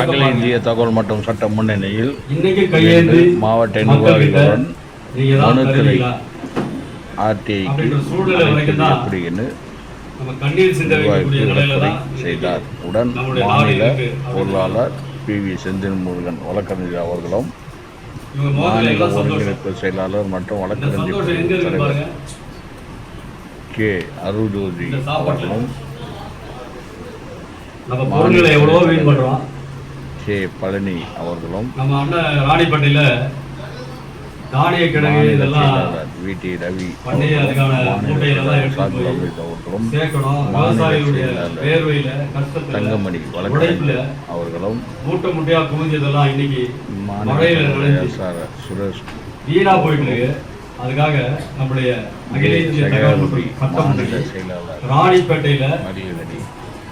அகில இந்திய தகவல் மற்றும் சட்ட முன்னணியில் மாவட்ட நிர்வாகிகளுடன் மனுக்களை? ஆர்டிஐக்கு தான் செய்தார் உடன் மாநில. பொருளாளர் பி வி செந்தில் முருகன் வழக்கறிஞர் அவர்களும் மாநில ஒருங்கிணைப்பு செயலாளர் மற்றும் வழக்கறிஞர் தலைவர் கே அருள்ஜோதி. அவர்களும் நம்ம கே பழனி அவர்களும் நம்ம அண்ணன் ராணிப்பட்டியில தானிய கிழங்கு இதெல்லாம் செயலாளர் வி டி ரவி பண்ணி அவர்களும், அதுக்கான அவர்களும் செயலாளர் வேர்வையில கஷ்டத்துல தங்கமணி உழைப்புல அவர்களும் மூட்டை மூட்டையா குவிஞ்சதெல்லாம் இன்னைக்கு மழையில SR சுரேஷ் வீணா போயிட்டு அதுக்காக நம்முடைய அகில இந்திய தகவல் ராணிப்பேட்டையில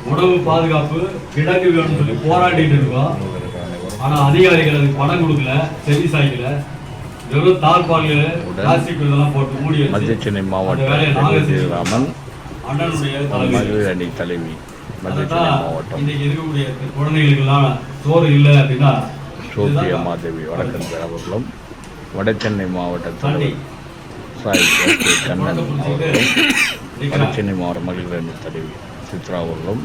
உணவு பாதுகாப்பு கிடங்கு வேணும்னு சொல்லி போராடிட்டு இருக்கோம். இவர்கள் அனைவரும் ஆனா அதிகாரிகள் அதுக்கு பணம் கொடுக்கல செவி சாய்க்கல. வெறும் தாழ்பால்கள் பிளாஸ்டிக் இதெல்லாம் போட்டு மூடி மத்திய சென்னை மாவட்ட. ராமன் அண்ணனுடைய தலைவி. மாவட்டம். இன்னைக்கு இருக்கக்கூடிய குழந்தைகளுக்கெல்லாம் சோறு இல்லை அப்படின்னா சோபியா இதுதான் மாதேவி வழக்கறிஞர் அவர்களும். வடசென்னை மாவட்ட தண்ணி. தலைவர் சாய் கண்ணன் அவர்களும். நிக்கிறாங்க. வடசென்னை மாவட்ட மகளிர் அணி தலைவி. சித்ரா அவர்களும்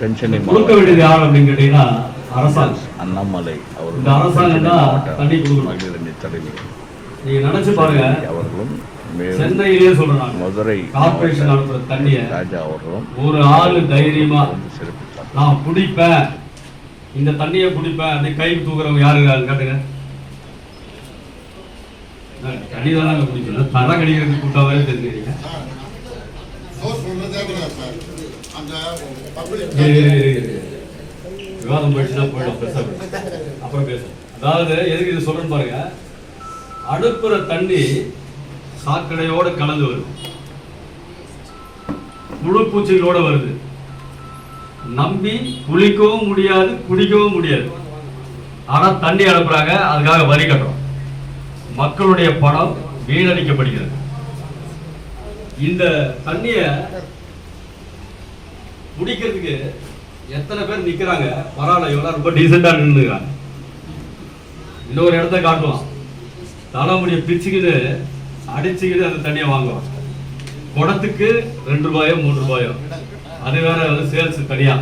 தென்சென்னை கொடுக்க வேண்டியது யார் அப்படின்னு கேட்டீங்கன்னா அரசாங்கம் அண்ணாமலை அவர்களும் இந்த அரசாங்கம். மகளிர் தலைவி நீங்க நினைச்சு பாருங்க. அவர்களும் சொல்றேன் நான். மதுரை கார்பரேஷன் அனுப்புற தண்ணிய ராஜா அவர்களும் ஒரு ஆளு தைரியமா நான் குடிப்பேன். இந்த தண்ணியை குடிப்பேன். அப்படி கை தூக்குறவங்க யாரு காட்டுங்க. நான் தண்ணி தானே குடிக்கணும் தர கடிக்கிறதுக்கு கூட்டாவே தெரிஞ்சுக்கிறீங்க விவாதம் போயிடுச்சுன்னா போயிடும் பேச அப்புறம் பேசும் அதாவது எதுக்கு இது சொல்றேன்னு பாருங்க. அனுப்புற தண்ணி சாக்கடையோட கலந்து வருது. முழு பூச்சிகளோட வருது. நம்பி குளிக்கவும் முடியாது குடிக்கவும் முடியாது. ஆனா தண்ணி அனுப்புறாங்க அதுக்காக வரி கட்டுறோம். மக்களுடைய பணம் வீணடிக்கப்படுகிறது. இந்த தண்ணிய குடிக்கிறதுக்கு எத்தனை பேர் நிக்கிறாங்க? பரவாயில்ல இவெல்லாம் ரொம்ப டீசெண்டாக நின்றுக்கிறாங்க இன்னொரு இடத்த காட்டுவான் தலைமுடியை பிச்சுக்கிட்டு அடிச்சுக்கிட்டு அந்த தண்ணியை வாங்குவான் குடத்துக்கு ரெண்டு ரூபாயோ மூணு ரூபாயோ. அது வேற வந்து சேல்ஸ் தனியா.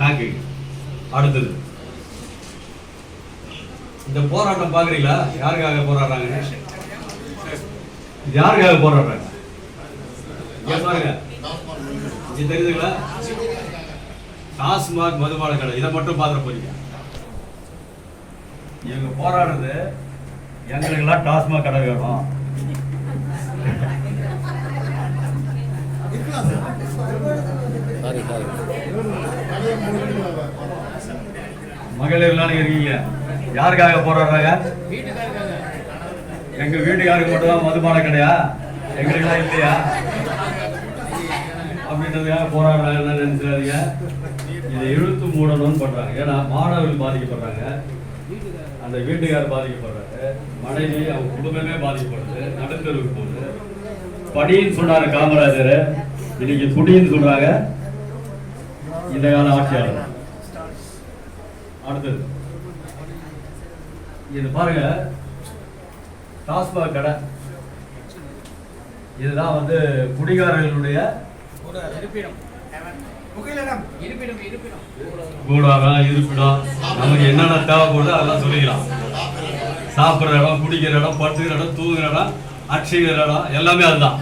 டேங்க்கு அடுத்தது. இந்த போராட்டம் பார்க்குறீங்களா? யாருக்காக போராடுறாங்க? யாருக்காக போராடுறாங்க? தெரியுதுங்களா? டாஸ்மாக் மதுபான கடை இதை மட்டும் பார்த்துட்டு போறீங்க. இவங்க போராடுறது எங்களுக்கெல்லாம் டாஸ்மாக் கடை வேணும். மகளிர்லாம் நீங்க இருக்கீங்க. யாருக்காக போராடுறாங்க? எங்க வீட்டுக்காருக்கு மட்டும் தான் மதுபான கடையா எங்களுக்கெல்லாம் இல்லையா? அப்படின்றதுக்காக போராடுறாங்கன்னு நினைச்சாதீங்க இதை இழுத்து மூடணும்னு பண்ணுறாங்க ஏன்னா மாணவர்கள் பாதிக்கப்படுறாங்க. அந்த வீட்டுக்காரர் பாதிக்கப்படுறாரு. மனைவி அவங்க குடும்பமே பாதிக்கப்படுது. நடுத்தருக்கு போகுது. படின்னு சொன்னார் காமராஜர். இன்னைக்கு குடின்னு சொல்றாங்க. இந்த கால ஆட்சியாளர். அடுத்தது. இது பாருங்க. டாஸ்மாக் கடை. இதுதான் வந்து குடிகாரர்களுடைய கூடாரம் இருப்பிடம் நமக்கு என்னென்ன தேவைப்படுதோ அதெல்லாம் சொல்லிக்கலாம். சாப்பிட்ற இடம் குடிக்கிற இடம் படுத்துக்கிற இடம் தூங்குற இடம் அடிச்சுக்கிற இடம் எல்லாமே அதுதான்.